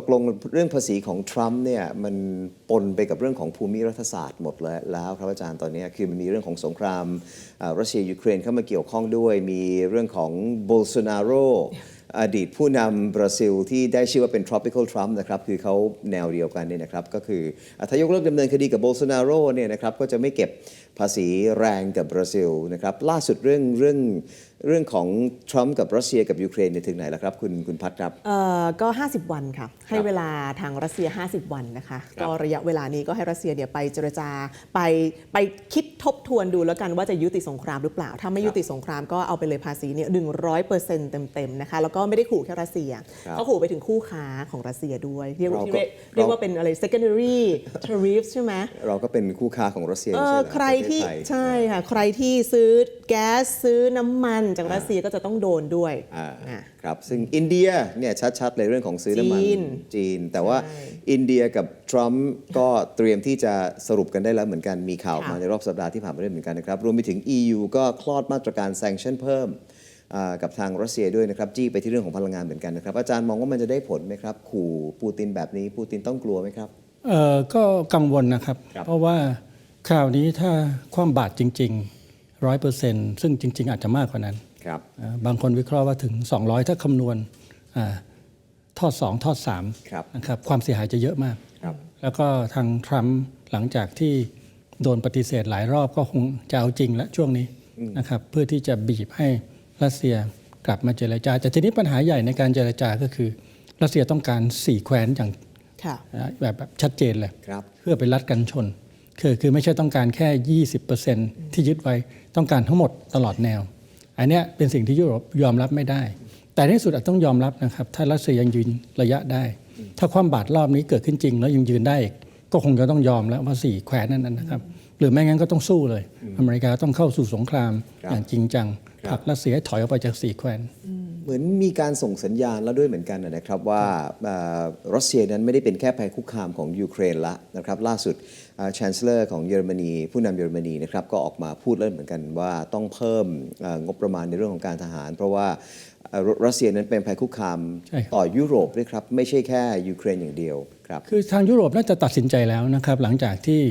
ตกลงเรื่องภาษีของทรัมป์เนี่ยมันปนไปกับเรื่องของภูมิรัฐศาสตร์หมดแล้วแล้วครับอาจารย์ตอนนี้คือมันมีเรื่องของสงครามรัสเซียยูเครนเข้ามาเกี่ยวข้องด้วย มีเรื่องของโบล s o นาโรอดีตผู้นำบราซิลที่ได้ชื่อว่าเป็น tropical Trump นะครับคือเขาแนวเดียวกันเนี่ยนะครับก็คือถ้ายกเลิกดำเนินคดีกับโบล s o นาโรเนี่ยนะครับก็จะไม่เก็บภาษีแรงกับบราซิลนะครับล่าสุดเรื่องเรื่องเรื่องของทรัมป์กับรัสเซียกับยูเครนเนี่ยถึงไหนแล้วครับ คุณคุณพัฒครับ เอ่อก็ 50 วันค่ะ ให้เวลาทางรัสเซีย 50 วันนะคะครับก็ระยะเวลานี้ก็ให้รัสเซียเนี่ยไปเจรจาไปไปคิดทบทวนดูแล้วกันว่าจะยุติสงครามหรือเปล่า ถ้าไม่ยุติสงครามก็เอาไปเลยภาษีเนี่ยหนึ่งร้อยเปอร์เซ็นต์เต็มๆนะคะ แล้วก็ไม่ได้ขู่แค่รัสเซียครับเขาขู่ไปถึงคู่ค้าของรัสเซียด้วย เรียกว่าเราก็ที่เรียกเรียกว่าเป็นอะไร secondary tariffs ใช่ไหม เราก็เป็นคู่ค้าของรัสเซียเอไม่อใช่เหรอใครที่ประเทศไทย ใช่ค่ะใครที่ซื้อแก๊สซื้อน้ำมันจากรัสเซียก็จะต้องโดนด้วยอ่าอะครับซึ่งอินเดียเนี่ยชัดๆเลยเรื่องของซื้อน้ำมันจีนจีนแต่ว่าใช่อินเดียกับทรัมป์ก็เตรียมที่จะสรุปกันได้แล้วเหมือนกันมีข่าวออกมาค่ะในรอบสัปดาห์ที่ผ่านมาด้วยเหมือนกันนะครับรวมไปถึง EU ก็คลอดมาตรการ sanction เพิ่มอ่ากับทางรัสเซียด้วยนะครับจี้ไปที่เรื่องของพลังงานเหมือนกันนะครับอาจารย์มองว่ามันจะได้ผลไหมครับ ขู่ปูตินแบบนี้ปูตินต้องกลัวไหมครับเอ่อก็กังวลนะครับครับเพราะว่าข่าวนี้ถ้าความบาดจริง ๆ ร้อยเปอร์เซ็นต์ซึ่งจริง ๆ อาจจะมากกว่านั้นครับอ่าบางคนวิเคราะห์ว่าถึง 200 ถ้าคำนวณอ่าทอด 2 ทอดครับ3นะครับความเสียหายจะเยอะมากครับแล้วก็ทางทรัมป์หลังจากที่โดนปฏิเสธหลายรอบก็คงจะเอาจริงแล้วช่วงนี้นะครับเพื่อที่จะบีบให้รัสเซียกลับมาเจรจา แต่ทีนี้ปัญหาใหญ่ในการเจรจาก็คือ รัสเซียต้องการสี่แคว้นอย่างค่ะนะแบบแบบชัดเจนเลยครับเพื่อไปรัดกันชน คือคือไม่ใช่ต้องการแค่ 20%ที่ยึดไว้ต้องการทั้งหมดตลอดแนว อันเนี้ยเป็นสิ่งที่ยุโรปยอมรับไม่ได้ แต่ในที่สุดอาจต้องยอมรับนะครับถ้ารัสเซียยังยืนระยะได้ ถ้าความบาดรอบนี้เกิดขึ้นจริง แล้วยังยืนได้อีกก็คงจะต้องยอมแล้วว่าสี่แคว้นนั้นนะครับ หรือไม่งั้นก็ต้องสู้เลย อเมริกาต้องเข้าสู่สงครามครับอย่างจริงจังครับผลักรัสเซียให้ถอยออกไปจากสี่แคว้น เหมือนมีการส่งสัญญาณแล้วด้วยเหมือนกันนะครับว่าเอ่อรัสเซียนั้นไม่ได้เป็นแค่ภัยคุกคามของยูเครนละนะครับล่าสุดชันเซลอร์ของเยอรมนี ผู้นำเยอรมนีนะครับก็ออกมาพูดแล้วเหมือนกันว่าต้องเพิ่มเอ่องบประมาณในเรื่องของการทหาร เพราะว่าเอ่อรัสเซียนั้นเป็นภัยคุกคามใช่ครับต่อยุโรปด้วยครับไม่ใช่แค่ยูเครนอย่างเดียวครับคือทางยุโรปน่าจะตัดสินใจแล้วนะครับหลังจากที่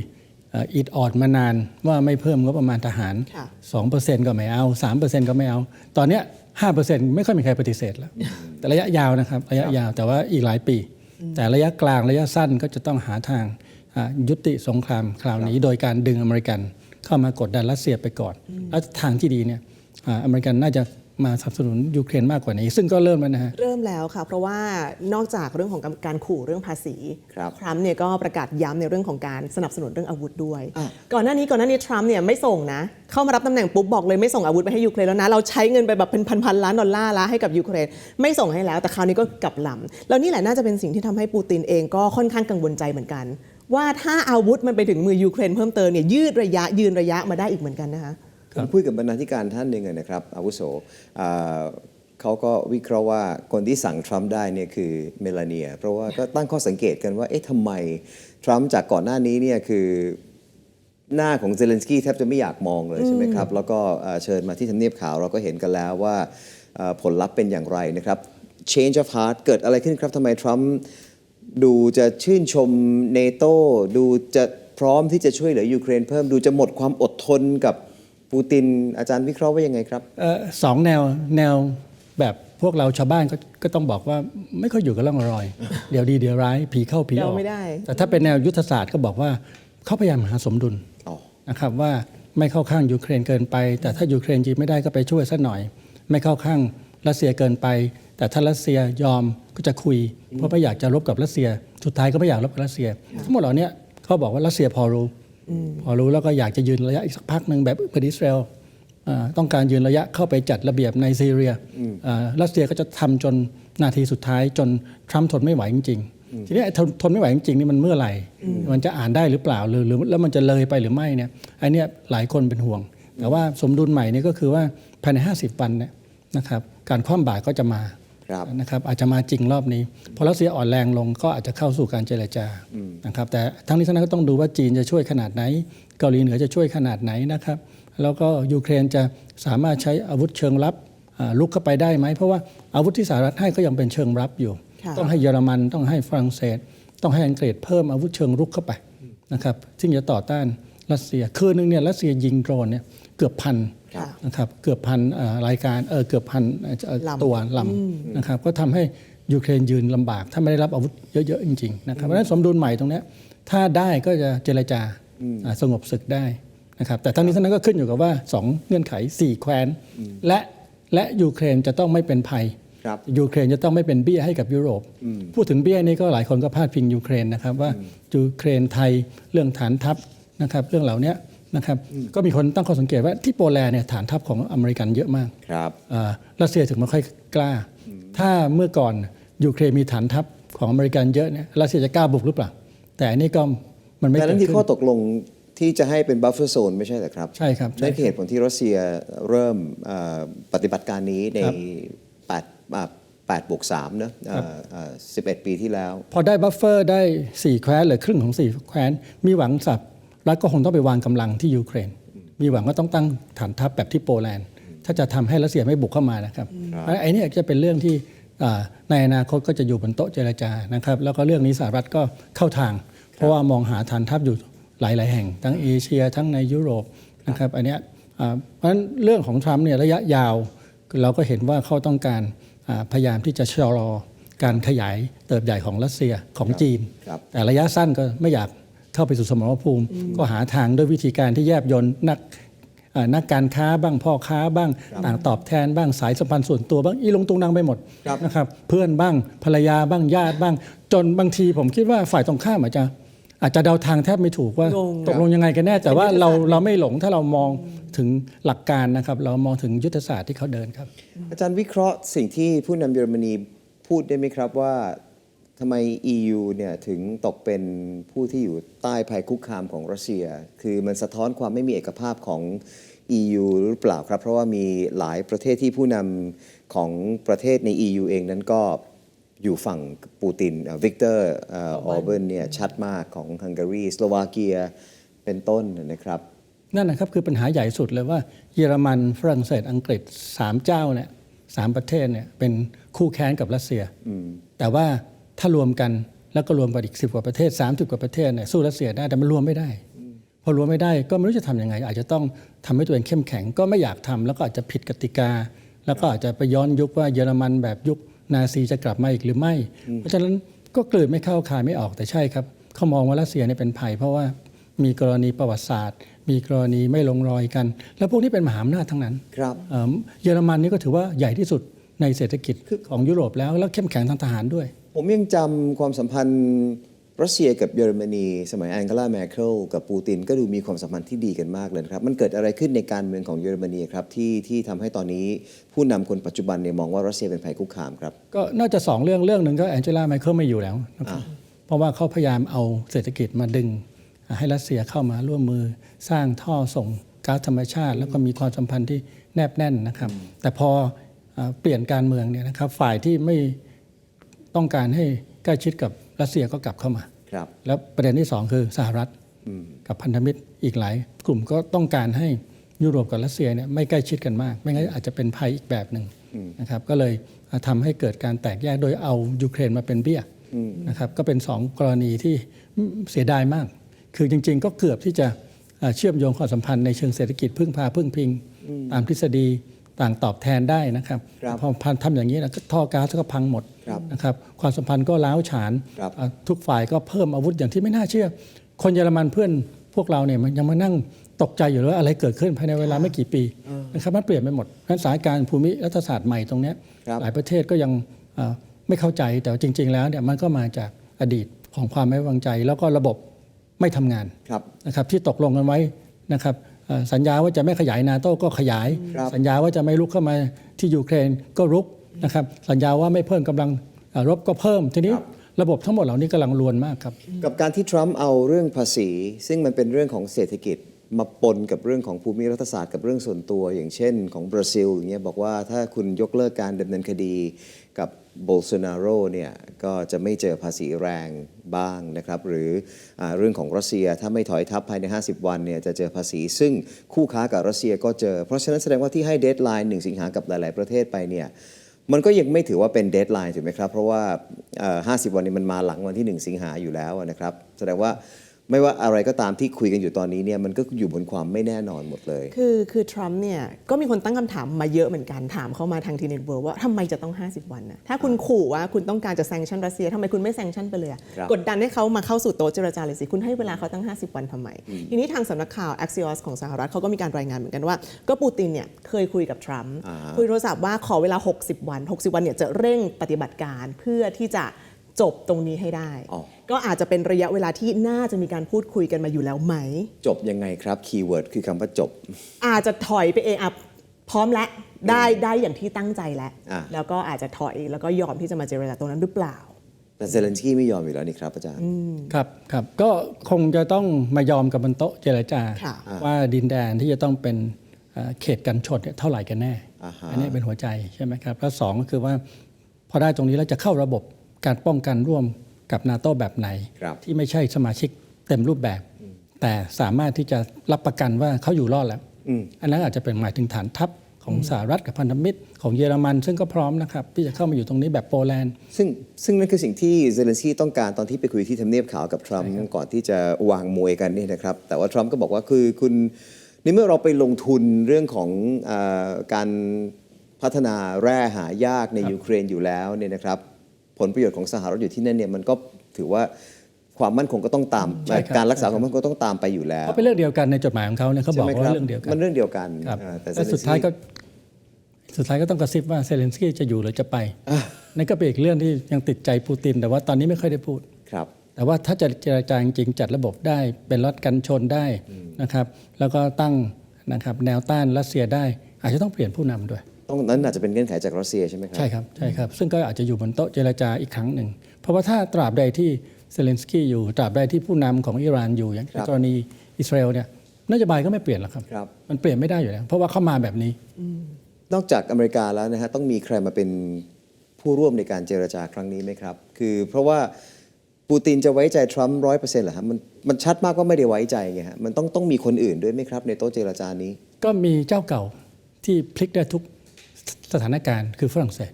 เอ่ออิดออดมานานว่าไม่เพิ่มงบประมาณทหารค่ะ2%ก็ไม่เอา 3%ก็ไม่เอา ตอน เนี้ย5%ไม่ค่อยมีใครปฏิเสธแล้ว แต่ระยะยาวนะครับ ระยะยาวแต่ว่าอีกหลายปี แต่ระยะกลางระยะสั้นก็จะต้องหาทางอ่ายุติสงครามคราวนี้ โดยการดึงอเมริกันเข้ามากดดันรัสเซียไปก่อน แล้วทางที่ดีเนี่ยอ่าอเมริกันน่าจะ มาสนับสนุนยูเครนมากกว่านี้ ซึ่งก็เริ่มแล้วนะฮะ เริ่มแล้วค่ะ เพราะว่านอกจากเรื่องของการขู่เรื่องภาษีครับทรัมป์เนี่ยก็ประกาศย้ำในเรื่องของการสนับสนุนเรื่องอาวุธด้วยอะก่อนหน้านี้ก่อนหน้านี้ทรัมป์เนี่ยไม่ส่งนะ เข้ามารับตำแหน่งปุ๊บบอกเลยไม่ส่งอาวุธไปให้ยูเครนแล้วนะ เราใช้เงินไปแบบเป็นพันๆล้านดอลลาร์ละให้กับยูเครน ไม่ส่งให้แล้ว แต่คราวนี้ก็กลับลำแล้วนี่แหละน่าจะเป็นสิ่งที่ทำให้ปูตินเองก็ค่อนข้างกังวลใจเหมือนกัน ว่าถ้าอาวุธมันไปถึงมือยูเครนเพิ่มเติมเนี่ยยืดระยะยืนระยะมาได้อีกเหมือนกันนะคะ ผมคุยกับบรรณาธิการท่านหนึ่งอะนะครับอาวุโสอ่าเขาก็วิเคราะห์ว่าคนที่สั่งทรัมป์ได้เนี่ยคือเมลาเนียเพราะว่าก็ตั้งข้อสังเกตกันว่า เอ๊ะทำไมทรัมป์จากก่อนหน้านี้เนี่ยคือหน้าของเซเลนสกี้แทบจะไม่อยากมองเลยใช่ไหมครับ แล้วก็เอ่อเชิญมาที่ทำเนียบขาวเราก็เห็นกันแล้วว่าเอ่อผลลัพธ์เป็นอย่างไรนะครับ change of heart เกิดอะไรขึ้นครับทำไมทรัมป์ดูจะชื่นชมเนโตดูจะพร้อมที่จะช่วยเหลือยูเครนเพิ่มดูจะหมดความอดทนกับ ปูตินอาจารย์วิเคราะห์ว่ายังไงครับเอ่อสองแนวแนวแบบพวกเราชาวบ้านก็ก็ต้องบอกว่าไม่ค่อยอยู่กับร่องรอย เดี๋ยวดีเดี๋ยวร้ายผีเข้าผีออกเดาไม่ได้ แต่ถ้าเป็นแนวยุทธศาสตร์ก็บอกว่าเขาพยายามหาสมดุลอ๋อนะครับว่าไม่เข้าข้างยูเครนเกินไป แต่ถ้ายูเครนยิงไม่ได้ก็ไปช่วยสักหน่อย ไม่เข้าข้างรัสเซียเกินไป แต่ถ้ารัสเซียยอมก็จะคุย เพราะไม่อยากจะรบกับรัสเซีย สุดท้ายก็ไม่อยากรบกับรัสเซีย ทั้งหมดเหล่านี้เขาบอกว่ารัสเซียพอรู้ พอรู้แล้วก็อยากจะยืนระยะอีกสักพักหนึ่งแบบเหมือนอิสราเอลอ่าต้องการยืนระยะเข้าไปจัดระเบียบในซีเรียอ่ารัสเซียก็จะทำจนนาทีสุดท้ายจนทรัมป์ทนไม่ไหวจริงๆทีนี้ไอ้ทนทนไม่ไหวจริงๆนี่มันเมื่อไหร่ มันจะอ่านได้หรือเปล่าหรือหรือแล้วมันจะเลยไปหรือไม่เนี่ยไอ้เนี่ยหลายคนเป็นห่วง แต่ว่าสมดุลใหม่นี่ก็คือว่าภายใน 50 วันเนี่ยนะครับการคว่ำบาตรก็จะมาครับ นะครับอาจจะมาจริงรอบนี้พอรัสเซียอ่อนแรงลงก็อาจจะเข้าสู่การเจรจานะครับแต่ทั้งนี้ทั้งนั้นก็ต้องดูว่าจีนจะช่วยขนาดไหน เกาหลีเหนือจะช่วยขนาดไหนนะครับแล้วก็ยูเครนจะสามารถใช้อาวุธเชิงรับอ่าลุกเข้าไปได้ไหม เพราะว่าอาวุธที่สหรัฐให้ก็ยังเป็นเชิงรับอยู่ค่ะต้องให้เยอรมันต้องให้ฝรั่งเศส ต้องให้อังกฤษเพิ่มอาวุธเชิงรุกเข้าไปนะครับซึ่งจะต่อต้านรัสเซียคืนนึงเนี่ยรัสเซียยิงโดรนเนี่ยเกือบพันค่ะ นะครับเกือบพันเอ่อรายการเออเกือบพันเอ่อเอ่อลำตัวลำนะครับก็ทำให้ยูเครนยืนลำบาก ถ้าไม่ได้รับอาวุธเยอะ ๆ จริง ๆ นะครับเพราะฉะนั้นสมดุลใหม่ตรงเนี้ยถ้าได้ก็จะเจรจาอ่าสงบศึกได้นะครับแต่ทั้งนี้ทั้งนั้นก็ขึ้นอยู่กับว่า 2 เงื่อนไข 4 แคว้น และและยูเครนจะต้องไม่เป็นภัยครับยูเครนจะต้องไม่เป็นเบี้ยให้กับยุโรป พูดถึงเบี้ยนี่ก็หลายคนก็พาดพิงยูเครนนะครับว่ายูเครนไทยเรื่องฐานทัพนะครับเรื่องเหล่านี้ นะครับก็มีคนตั้งข้อสังเกตว่าที่โปแลนด์เนี่ยฐานทัพของอเมริกันเยอะมากครับอ่ารัสเซียถึงไม่ค่อยกล้า ถ้าเมื่อก่อนยูเครนมีฐานทัพของอเมริกันเยอะเนี่ยรัสเซียจะกล้าบุกหรือเปล่า แต่อันนี้ก็มันไม่แต่เกินั้ดนที่ขึ้ข้อนตกลงที่จะให้เป็นบัฟเฟอร์โซนไม่ใช่เหรอครับ ใช่ครับใช่นั่นคือเหตุผลที่รัสเซียเริ่มเอ่อปฏิบัติการนี้ในครับ8อ่า8บวก3เนอะเอ่อเอ่อ11 ปีที่แล้ว พอได้บัฟเฟอร์ได้ 4 แคว้นหรือครึ่งของ 4 แคว้น มีหวังสับ รัฐก็คงต้องไปวางกำลังที่ยูเครน มีหวังว่าต้องตั้งฐานทัพแบบที่โปแลนด์ ถ้าจะทำให้รัสเซียไม่บุกเข้ามานะครับเพราะไอ้นี่จะเป็นเรื่องที่อ่าในอนาคตก็จะอยู่บนโต๊ะเจรจานะครับ แล้วก็เรื่องนี้สหรัฐก็เข้าทาง เพราะว่ามองหาฐานทัพอยู่หลาย ๆ แห่ง ทั้งเอเชีย ทั้งในยุโรปนะครับ อันเนี้ยอ่าเพราะฉะนั้นเรื่องของทรัมป์เนี่ยระยะยาว เราก็เห็นว่าเขาต้องการอ่าพยายามที่จะชะลอการขยายเติบใหญ่ของรัสเซียของจีนครับแต่ระยะสั้นก็ไม่อยาก เข้าไปสู่สมรภูมิ ก็หาทางด้วยวิธีการที่แยบยนต์นักเอ่อนักการค้าบ้างพ่อค้าบ้างต่างตอบแทนบ้างสายสัมพันธ์ส่วนตัวบ้างอีลงตุงนางไปหมดครับนะครับเพื่อนบ้างภรรยาบ้างญาติบ้าง จนบางทีผมคิดว่าฝ่ายตรงข้ามอาจจะอาจจะเดาทางแทบไม่ถูกว่างงตกลงยังไงกันแน่ แต่ว่าเราเราไม่หลงถ้าเรามองถึงหลักการนะครับ เรามองถึงยุทธศาสตร์ที่เขาเดินครับ อาจารย์วิเคราะห์สิ่งที่ผู้นำเยอรมนีพูดได้ไหมครับว่าทำไม EU เนี่ยถึงตกเป็นผู้ที่อยู่ใต้ภัยคุกคามของรัสเซีย คือมันสะท้อนความไม่มีเอกภาพของ EU หรือเปล่าครับ เพราะว่ามีหลายประเทศที่ผู้นำของประเทศใน EU เองนั้นก็อยู่ฝั่งปูตินวิกเตอร์ออเบนเนี่ยชัดมากของฮังการีสโลวาเกียเป็นต้นนะครับ นั่นนะครับคือปัญหาใหญ่สุดเลยว่าเยอรมันฝรั่งเศสอังกฤษสามเจ้าเนี่ยสามประเทศเนี่ยเป็นคู่แค้นกับรัสเซียแต่ว่า ถ้ารวมกันแล้วก็รวมกับอีกสิบกว่าประเทศ 30 กว่าประเทศเนี่ยสู้รัสเซียได้แต่มันรวมไม่ได้ พอรวมไม่ได้ก็ไม่รู้จะทำยังไง อาจจะต้องทำให้ตัวเองเข้มแข็ง ก็ไม่อยากทำแล้วก็อาจจะผิดกติกา แล้วก็อาจจะไปย้อนยุคว่าเยอรมันแบบยุคนาซีจะกลับมาอีกหรือไม่ เพราะฉะนั้นก็กลืนไม่เข้าคายไม่ออกแต่ใช่ครับเขามองว่ารัสเซียเนี่ยเป็นภัย เพราะว่ามีกรณีประวัติศาสตร์ มีกรณีไม่ลงรอยกัน แล้วพวกนี้เป็นมหาอำนาจทั้งนั้นครับเอิ่มเยอรมันนี่ก็ถือว่าใหญ่ที่สุดในเศรษฐกิจของยุโรปแล้วแล้วเข้มแข็งทางทหารด้วย ผมยังจำความสัมพันธ์รัสเซียกับเยอรมนี สมัยแองเกลาแมเคลกับปูตินก็ดูมีความสัมพันธ์ที่ดีกันมากเลยครับ มันเกิดอะไรขึ้นในการเมืองของเยอรมนีครับที่ที่ทำให้ตอนนี้ผู้นำคนปัจจุบันเนี่ยมองว่ารัสเซียเป็นภัยคุกคามครับ ก็น่าจะสองเรื่องเรื่องหนึ่งก็แองเจล่าไมเคิลไม่อยู่แล้วนะครับเพราะว่าเขาพยายามเอาเศรษฐกิจมาดึง ให้รัสเซียเข้ามาร่วมมือสร้างท่อส่งก๊าซธรรมชาติ แล้วก็มีความสัมพันธ์ที่แนบแน่นนะครับ แต่พอเปลี่ยนการเมืองเนี่ยนะครับฝ่ายที่ไม่ ต้องการให้ใกล้ชิดกับรัสเซียก็กลับเข้ามา ครับ แล้วประเด็นที่สองคือสหรัฐกับพันธมิตรอีกหลาย กลุ่มก็ต้องการให้ยุโรปกับรัสเซียเนี่ยไม่ใกล้ชิดกันมาก ไม่งั้นอาจจะเป็นภัยอีกแบบหนึ่งนะครับก็เลยทำให้เกิดการแตกแยกโดยเอายูเครนมาเป็นเบี้ยนะครับก็เป็นสองกรณีที่เสียดายมาก คือจริง ๆ ก็เกือบที่จะเอ่อเชื่อมโยงความสัมพันธ์ในเชิงเศรษฐกิจพึ่งพาพึ่งพิง ตามทฤษฎี ต่างตอบแทนได้นะครับครับพอพันทำอย่างนี้นะก็ท่อก๊าซก็พังหมดครับนะครับความสัมพันธ์ก็ล้าวฉาน ครับอะทุกฝ่ายก็เพิ่มอาวุธอย่างที่ไม่น่าเชื่อ คนเยอรมันเพื่อนพวกเราเนี่ยมันยังมานั่งตกใจอยู่เลยว่าอะไรเกิดขึ้นภายในเวลาไม่กี่ปีนะครับมันเปลี่ยนไปหมดเพราะฉะนั้นสถานการณ์ภูมิรัฐศาสตร์ใหม่ตรงเนี้ยครับ หลายประเทศก็ยังเอ่อไม่เข้าใจแต่ว่าจริง ๆ แล้วเนี่ยมันก็มาจากอดีตของความไม่ไว้วางใจ แล้วก็ระบบไม่ทำงาน ครับ นะครับที่ตกลงกันไว้นะครับเอ่อ สัญญาว่าจะไม่ขยายนาโต้ก็ขยาย ครับสัญญาว่าจะไม่ลุกเข้ามาที่ยูเครนก็รุกนะครับสัญญาว่าไม่เพิ่มกำลังเอ่อรบก็เพิ่ม ทีนี้ระบบทั้งหมดเหล่านี้กำลังลวนมากครับ กับการที่ทรัมป์เอาเรื่องภาษี ซึ่งมันเป็นเรื่องของเศรษฐกิจ มาปนกับเรื่องของภูมิรัฐศาสตร์กับเรื่องส่วนตัว อย่างเช่น ของบราซิลอย่างเงี้ยบอกว่าถ้าคุณยกเลิกการดำเนินคดีกับ โบลโซนาโรเนี่ยก็จะไม่เจอภาษีแรงบ้างนะครับ หรืออเรื่องของรัสเซียถ้าไม่ถอยทัพภายใน 50 วันเนี่ยจะเจอภาษี ซึ่งคู่ค้ากับรัสเซียก็เจอ เพราะฉะนั้นแสดงว่าที่ให้เดทไลน์หนึ่งสิงหากับหลาย ๆ ประเทศไปเนี่ยมันก็ยังไม่ถือว่าเป็นเดทไลน์ถูกไหมครับ เพราะว่า 50 วันนี้มันมาหลังวันที่ 1 สิงหาอยู่แล้วนะครับ แสดงว่า ไม่ว่าอะไรก็ตามที่คุยกันอยู่ตอนนี้เนี่ยมันก็อยู่บนความไม่แน่นอนหมดเลย คือคือทรัมป์เนี่ยก็มีคนตั้งคำถามมาเยอะเหมือนกันถามเข้ามาทางทีเน็ตเวิร์ว่าทำไมจะต้อง 50 วันนะถ้าคุณขู่ว่าคุณต้องการจะแซงชั่นรัสเซียทำไมคุณไม่แซงชั่นไปเลยอะครับ กดดันให้เขามาเข้าสู่โต๊ะเจรจาเลยสิ คุณให้เวลาเขาตั้ง 50 วันทำไม ทีนี้ทางสำนักข่าว Axios ของสหรัฐเขาก็มีการรายงานเหมือนกันว่า ก็ปูตินเนี่ยเคยคุยกับทรัมป์อ่าฮะ คุยโทรศัพท์ว่าขอเวลา 60 วัน 60 วันเนี่ยจะเร่งปฏิบัติการเพื่อที่จะจบตรงนี้ให้ได้ อ๋อ ก็อาจจะเป็นระยะเวลาที่น่าจะมีการพูดคุยกันมาอยู่แล้วไหม จบยังไงครับคีย์เวิร์ดคือคำว่าจบ อาจจะถอยไปเองอะพร้อมแล้วได้ได้อย่างที่ตั้งใจแล้ว อะ แล้วก็อาจจะถอยแล้วก็ยอมที่จะมาเจรจาตรงนั้นหรือเปล่า แต่เซเลนสกี้ไม่ยอมอยู่แล้วนี่ครับอาจารย์ ครับครับก็คงจะต้องมายอมกับบนโต๊ะเจรจา ค่ะ ว่าดินแดนที่จะต้องเป็นเอ่อเขตกันชนเนี่ยเท่าไหร่กันแน่ อ่าฮะ อันนี้เป็นหัวใจใช่ไหมครับแล้วสองก็คือว่าพอได้ตรงนี้แล้วจะเข้าระบบการป้องกันร่วม กับนาโตแบบไหนครับที่ไม่ใช่สมาชิกเต็มรูปแบบ แต่สามารถที่จะรับประกันว่าเขาอยู่รอดแล้วอันนั้นอาจจะเป็นหมายถึงฐานทัพของสหรัฐกับพันธมิตร ของเยอรมัน ซึ่งก็พร้อมนะครับที่จะเข้ามาอยู่ตรงนี้แบบโปแลนด์ ซึ่งซึ่งนั่นคือสิ่งที่เซเลนสกี้ต้องการตอนที่ไปคุยที่ทำเนียบขาวกับทรัมป์ก่อนที่จะวางมวยกันนี่นะครับ แต่ว่าทรัมป์ก็บอกว่าคือคุณในเมื่อเราไปลงทุนเรื่องของอาการพัฒนาแร่หายากในยูเครนอยู่แล้วเนี่ยนะครับ ผลประโยชน์ของสหรัฐอยู่ที่นั่นเนี่ยมันก็ถือว่าความมั่นคงก็ต้องตาม ใช่ครับการรักษาความมั่นคงก็ต้องตามไปอยู่แล้ว เพราะเป็นเรื่องเดียวกันในจดหมายของเขาเนี่ยเขาบอกใช่ไหมว่าคบเรื่องเดียวกันมันเรื่องเดียวกันครับอ่าแต่แล้วเซเลนสุดท้ายกี้ก็สุดท้ายก็ต้องกระซิบว่าเซเลนสกี้จะอยู่หรือจะไปนั่นก็เป็นอีกเรื่องที่ยังติดใจปูติน แต่ว่าตอนนี้ไม่ค่อยได้พูด ครับ แต่ว่าถ้าจะเจรจาจริงๆจัดระบบได้เป็นรัฐกันชนได้นะครับ แล้วก็ตั้งนะครับแนวต้านรัสเซียได้ อาจจะต้องเปลี่ยนผู้นำด้วย ต้องนั้นอาจจะเป็นเงื่อนไขจากรัสเซียใช่ไหมครับ ใช่ครับใช่ครับ ซึ่งก็อาจจะอยู่บนโต๊ะเจรจาอีกครั้งหนึ่ง เพราะว่าถ้าตราบใดที่เซเลนสกี้อยู่ตราบใดที่ผู้นำของอิหร่านอยู่อย่างครับกรณีอิสราเอลเนี่ยนโยบายก็ไม่เปลี่ยนหรอกครับครับ มันเปลี่ยนไม่ได้อยู่แล้วเพราะว่าเข้ามาแบบนี้นอกจากอเมริกาแล้วนะฮะต้องมีใครมาเป็นผู้ร่วมในการเจรจาครั้งนี้ไหมครับ คือเพราะว่าปูตินจะไว้ใจทรัมป์ร้อยเปอร์เซ็นต์เหรอครับมันมันชัดมากว่าไม่ได้ไว้ใจไงฮะมันต้องต้องมีคนอื่นด้วยไหมครับ ในโต๊ะเจรจานี้ ก็มีเจ้าเก่าที่พลิกได้ทุก สถานการณ์คือฝรั่งเศส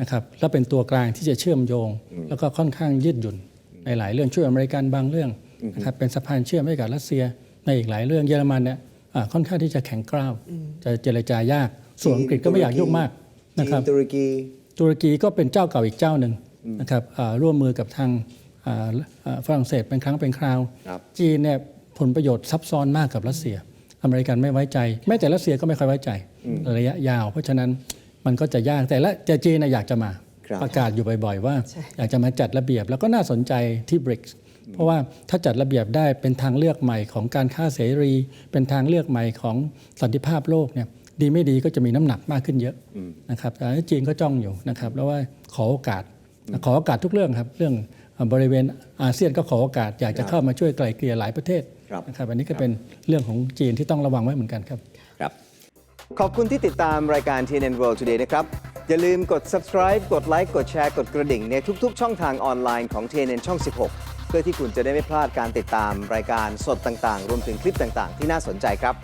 นะครับแล้วเป็นตัวกลางที่จะเชื่อมโยง แล้วก็ค่อนข้างยืดหยุ่นในหลายเรื่องช่วยอเมริกันบางเรื่องนะครับเป็นสะพานเชื่อมให้กับรัสเซียในอีกหลายเรื่องเยอรมันเนี่ยอ่าค่อนข้างที่จะแข็งกร้าวจะเจรจายาก ส่วนอังกฤษก็ไม่อยากยุ่งมากนะครับจีตุรกีตุรกีก็เป็นเจ้าเก่าอีกเจ้าหนึ่งนะครับอ่าร่วมมือกับทางอ่าอ่าฝรั่งเศสเป็นครั้งเป็นคราวครับจีนเนี่ยผลประโยชน์ซับซ้อนมากกับรัสเซีย อเมริกันไม่ไว้ใจ แม้แต่รัสเซียก็ไม่ค่อยไว้ใจระยะยาว เพราะฉะนั้นมันก็จะยากแต่ละแต่จีนน่ะอยากจะมาครับประกาศอยู่บ่อยๆ ว่าใช่อยากจะมาจัดระเบียบแล้วก็น่าสนใจที่ BRICS เพราะว่าถ้าจัดระเบียบได้เป็นทางเลือกใหม่ของการค้าเสรี เป็นทางเลือกใหม่ของสันติภาพโลกเนี่ยดีไม่ดีก็จะมีน้ำหนักมากขึ้นเยอะนะครับแต่จีนก็จ้องอยู่นะครับแล้วว่าขอโอกาสขอโอกาสทุกเรื่องครับเรื่องบริเวณอาเซียนก็ขอโอกาสอยากจะเข้ามาช่วยไกล่เกลี่ยหลายประเทศ ครับนะครับอันนี้ก็เป็นเรื่องของจีนที่ต้องระวังไว้เหมือนกันครับ ครับ ขอบคุณที่ติดตามรายการ TNN World Today นะครับ อย่าลืมกด subscribe กดไลค์กดแชร์กดกระดิ่งในทุก ๆ ช่องทางออนไลน์ของ TNN ช่อง 16 เพื่อที่คุณจะได้ไม่พลาดการติดตามรายการสดต่างๆ รวมถึงคลิปต่างๆ ที่น่าสนใจครับ